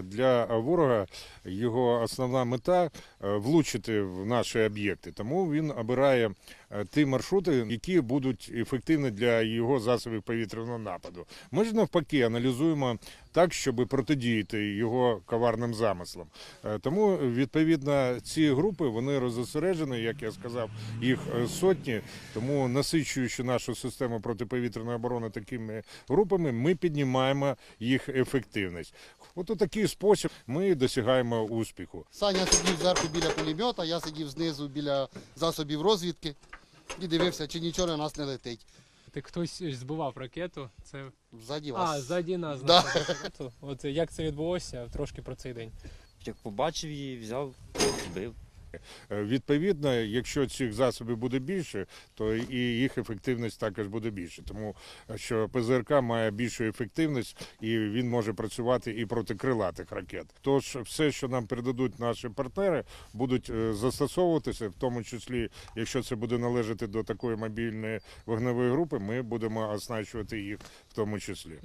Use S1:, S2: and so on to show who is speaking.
S1: Для ворога його основна мета е, влучити в наші об'єкти, тому він обирає ті маршрути, які будуть ефективні для його засобів повітряного нападу. Ми ж навпаки аналізуємо так, щоб протидіяти його коварним замислам. Е, Тому відповідно ці групи вони розосереджені, як я сказав, їх е, сотні. Тому насичуючи нашу систему протиповітряної оборони такими групами, ми піднімаємо їх ефективність. От у такий спосіб ми досягаємо успіху.
S2: Саня сидів зверху біля пулемета, я сидів знизу біля засобів розвідки і дивився, чи нічого на нас не летить.
S3: Ти хтось збивав ракету. Це
S2: Ззаді вас.
S3: а ззаді нас
S2: Да.
S3: знаходиться. От як це відбулося? Трошки про цей день.
S4: Як побачив її, взяв, збив.
S1: Е, Відповідно, якщо цих засобів буде більше, то і їх ефективність також буде більше. Тому е, що ПЗРК має більшу ефективність і він може працювати і проти крилатих ракет. Тож все, що нам передадуть наші партнери, будуть е, застосовуватися, в тому числі, якщо це буде належати до такої мобільної вогневої групи, ми будемо оснащувати їх в тому числі.